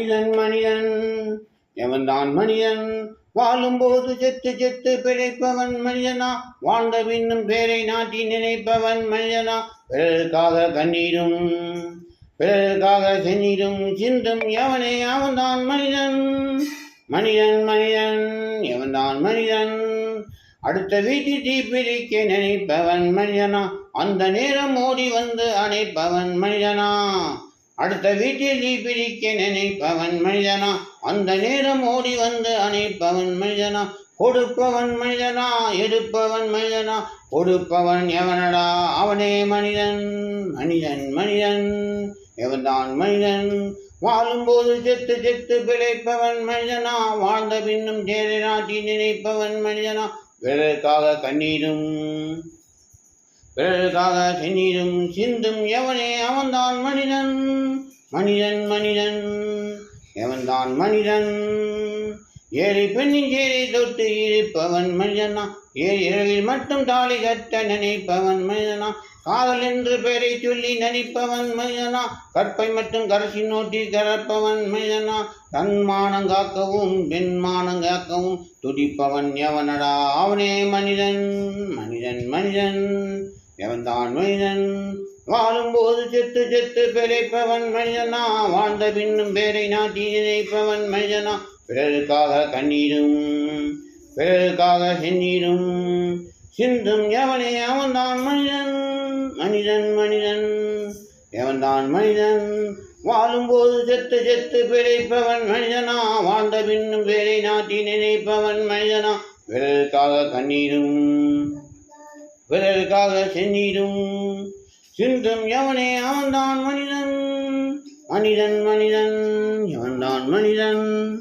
மனிதன் மனிதன் எவன்தான் மனிதன்? வாழும்போது செத்து செத்து பிழைப்பவன் மனிதனா? வாழ்ந்த பின்னும் பேரை நாட்டி நினைப்பவன் மனிதனா? பிறருக்காக கண்ணீரும் பிறருக்காக செந்நீரும் சிந்தும் எவனே? அவன்தான் மனிதன். மனிதன் மனிதன் எவன்தான் மனிதன்? அடுத்த வீட்டில் பிரிக்க நினைப்பவன் மனிதனா? அந்த நேரம் ஓடி வந்து அணைப்பவன் மனிதனா? அடுத்த வீட்டில் நீ பிரிக்க நினைப்பவன் மனிதனா. அந்த நேரம் ஓடி வந்து அணைப்பவன் மனிதனா. கொடுப்பவன் மனிதனா எடுப்பவன் மனிதனா. கொடுப்பவன் எவனடா? அவனே மனிதன் மனிதன் மனிதன். எவன்தான் மனிதன்? வாழும்போது செத்து செத்து பிழைப்பவன் மனிதனா. வாழ்ந்த பின்னும் தேரை நாட்டி நினைப்பவன் மனிதனா. பிறருக்காக கண்ணீரும் பிறருக்காக செந்நீரும் சிந்தும் எவனே அவன்தான் மனிதன்? மனிதன் மனிதன். எவன்தான் மனிதன்? ஏழை பெண்ணின் சேரை தொட்டு இருப்பவன் மனிதனா? ஏழை இரவில் மட்டும் தாலி கட்ட நினைப்பவன் மனிதனா? காதல் என்று பெயரை சொல்லி நடிப்பவன் மனிதனா? கற்பை மற்றும் கரசி நோட்டி கறப்பவன் மனிதனா? தன்மானம் காக்கவும் பெண்மானம் காக்கவும் துடிப்பவன் எவனடா? அவனே மனிதன். மனிதன் மனிதன். எவன்தான் மனிதன் வாழும்போது செத்து செத்து பிழைப்பவன் மனிதனா வாழ்ந்த பின்னும் பேரை நாட்டி நினைப்பவன் மனிதனா பிறருக்காக கண்ணீரும் பிறருக்காக செந்நீரும். சிந்தும் எவனே அவன்தான் மனிதன் மனிதன் மனிதன். எவன்தான் மனிதன் வாழும்போது செத்து செத்து பிழைப்பவன் மனிதனா வாழ்ந்த பின்னும் பேரை நாட்டி நினைப்பவன் மனிதனா பிறருக்காக கண்ணீரும். பிறருக்காக செந்நீரும் சிந்தும் எவனே அவன்தான் மனிதன். மனிதன் மனிதன் எவன்தான் மனிதன்.